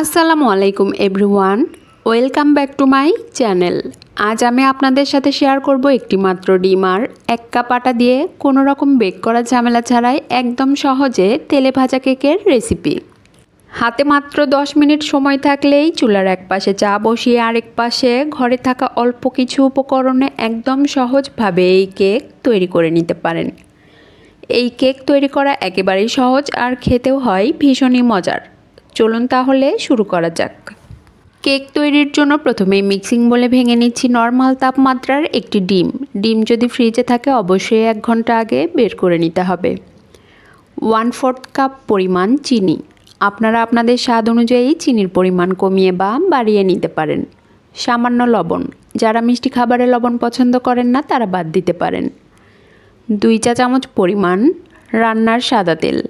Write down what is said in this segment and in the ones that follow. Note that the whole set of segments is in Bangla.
আসসালামু আলাইকুম everyone, welcome back to my channel. আজ আমি আপনাদের সাথে শেয়ার করব একটি মাত্র ডিম আর এক কাপ আটা দিয়ে কোনো রকম বেক করা ঝামেলা ছাড়াই একদম সহজে তেলে ভাজা কেকের রেসিপি। হাতে মাত্র 10 মিনিট সময় থাকলেই চুলার এক পাশে চা বসিয়ে আরেক পাশে ঘরে থাকা অল্প কিছু উপকরণে একদম সহজভাবে এই কেক তৈরি করে নিতে পারেন। এই কেক তৈরি করা একেবারেই সহজ আর খেতেও হয় ভীষণই মজার। চলুন তাহলে শুরু করা যাক। কেক তৈরির জন্য প্রথমেই মিক্সিং বলে ভেঙে নিচ্ছি নর্মাল তাপমাত্রার একটি ডিম। ডিম যদি ফ্রিজে থাকে, অবশ্যই এক ঘণ্টা আগে বের করে নিতে হবে। ওয়ান ফোর্থ কাপ পরিমাণ চিনি। আপনারা আপনাদের স্বাদ অনুযায়ী চিনির পরিমাণ কমিয়ে বা বাড়িয়ে নিতে পারেন। সামান্য লবণ। যারা মিষ্টি খাবারে লবণ পছন্দ করেন না, তারা বাদ দিতে পারেন। দুই চা চামচ পরিমাণ রান্নার সাদা তেল।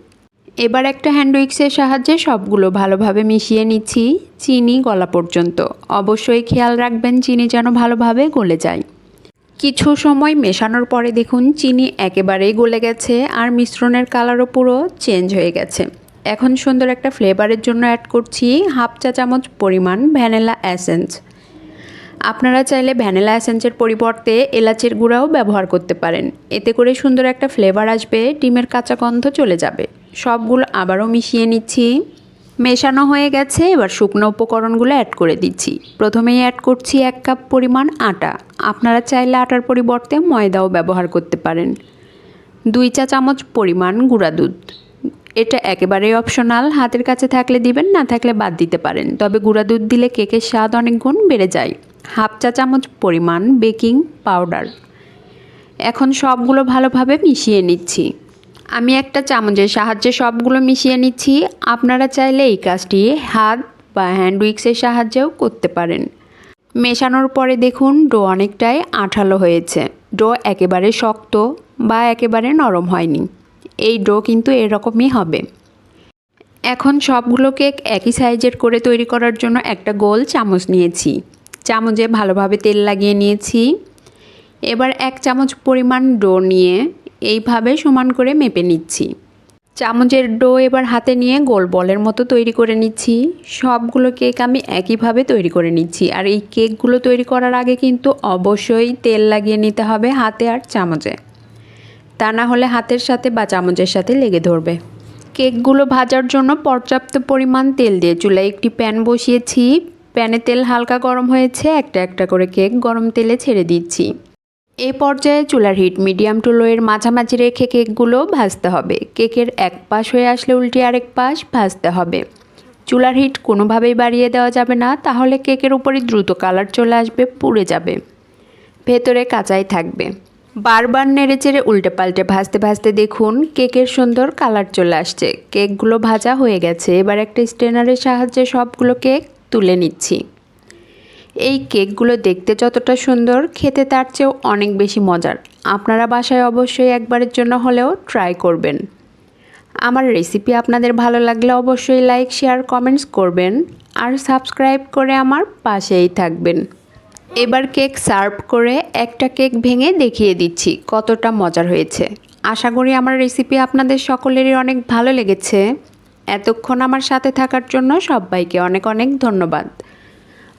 এবার একটা হ্যান্ড উইক্সের সাহায্যে সবগুলো ভালোভাবে মিশিয়ে নিচ্ছি, চিনি গলা পর্যন্ত। অবশ্যই খেয়াল রাখবেন চিনি যেন ভালোভাবে গলে যায়। কিছু সময় মেশানোর পরে দেখুন চিনি একেবারেই গলে গেছে আর মিশ্রণের কালারও পুরো চেঞ্জ হয়ে গেছে। এখন সুন্দর একটা ফ্লেভারের জন্য অ্যাড করছি হাফ চা চামচ পরিমাণ ভ্যানিলা অ্যাসেন্স আপনারা চাইলে ভ্যানিলা অ্যাসেন্সের পরিবর্তে এলাচের গুঁড়াও ব্যবহার করতে পারেন। এতে করে সুন্দর একটা ফ্লেভার আসবে, ডিমের কাঁচা গন্ধ চলে যাবে। সবগুলো আবারও মিশিয়ে নিচ্ছি। মেশানো হয়ে গেছে, এবার শুকনো উপকরণগুলো অ্যাড করে দিচ্ছি। প্রথমেই অ্যাড করছি এক কাপ পরিমাণ আটা। আপনারা চাইলে আটার পরিবর্তে ময়দাও ব্যবহার করতে পারেন। দুই চা চামচ পরিমাণ গুঁড়া দুধ। এটা একেবারেই অপশনাল হাতের কাছে থাকলে দিবেন, না থাকলে বাদ দিতে পারেন। তবে গুঁড়া দুধ দিলে কেকের স্বাদ অনেক গুণ বেড়ে যায়। হাফ চা চামচ পরিমাণ বেকিং পাউডার। এখন সবগুলো ভালোভাবে মিশিয়ে নিচ্ছি। আমি একটা চামচের সাহায্যে সবগুলো মিশিয়ে নিচ্ছি। আপনারা চাইলে এই কাজটি হাত বা হ্যান্ড উইক্সের সাহায্যেও করতে পারেন। মেশানোর পরে দেখুন, ডো অনেকটাই আঠালো হয়েছে। ডো একেবারে শক্ত বা একেবারে নরম হয়নি। এই ডো কিন্তু এরকমই হবে। এখন সবগুলো কেক একই সাইজের করে তৈরি করার জন্য একটা গোল চামচ নিয়েছি। চামচে ভালোভাবে তেল লাগিয়ে নিয়েছি। এবার এক চামচ পরিমাণ ডো নিয়ে এইভাবে সমান করে মেপে নিচ্ছি। চামচের ডো এবার হাতে নিয়ে গোল বলের মতো তৈরি করে নিচ্ছি। সবগুলো কেক আমি একইভাবে তৈরি করে নিচ্ছি। আর এই কেকগুলো তৈরি করার আগে কিন্তু অবশ্যই তেল লাগিয়ে নিতে হবে হাতে আর চামচে। তা না হলে হাতের সাথে বা চামচের সাথে লেগে ধরবে। কেকগুলো ভাজার জন্য পর্যাপ্ত পরিমাণ তেল দিয়ে চুলায় একটি প্যান বসিয়েছি। প্যানে তেল হালকা গরম হয়েছে। একটা একটা করে কেক গরম তেলে ছেড়ে দিচ্ছি। এ পর্যায়ে চুলার হিট মিডিয়াম টু লোয়ের মাঝামাঝি রেখে কেকগুলো ভাজতে হবে। কেকের এক পাশ হয়ে আসলে উল্টে আরেক পাশ ভাজতে হবে। চুলার হিট কোনোভাবেই বাড়িয়ে দেওয়া যাবে না, তাহলে কেকের উপরে দ্রুত কালার চলে আসবে, পুড়ে যাবে। ভেতরে কাঁচাই থাকবে। বারবার নেড়ে চেড়ে উল্টে পাল্টে ভাজতে ভাজতে দেখুন কেকের সুন্দর কালার চলে আসছে। কেকগুলো ভাজা হয়ে গেছে, এবার একটা স্ট্রেনারের সাহায্যে সবগুলো কেক তুলে নিচ্ছি। এই কেকগুলো দেখতে যতটা সুন্দর, খেতে তার চেয়েও অনেক বেশি মজার। আপনারা বাসায় অবশ্যই একবারের জন্য হলেও ট্রাই করবেন। আমার রেসিপি আপনাদের ভালো লাগলে অবশ্যই লাইক শেয়ার কমেন্টস করবেন আর সাবস্ক্রাইব করে আমার পাশেই থাকবেন। এবার কেক সার্ভ করে একটা কেক ভেঙে দেখিয়ে দিচ্ছি, কতটা মজার হয়েছে। আশা করি আমার রেসিপি আপনাদের সকলেরই অনেক ভালো লেগেছে। এতক্ষণ আমার সাথে থাকার জন্য সবাইকে অনেক অনেক ধন্যবাদ।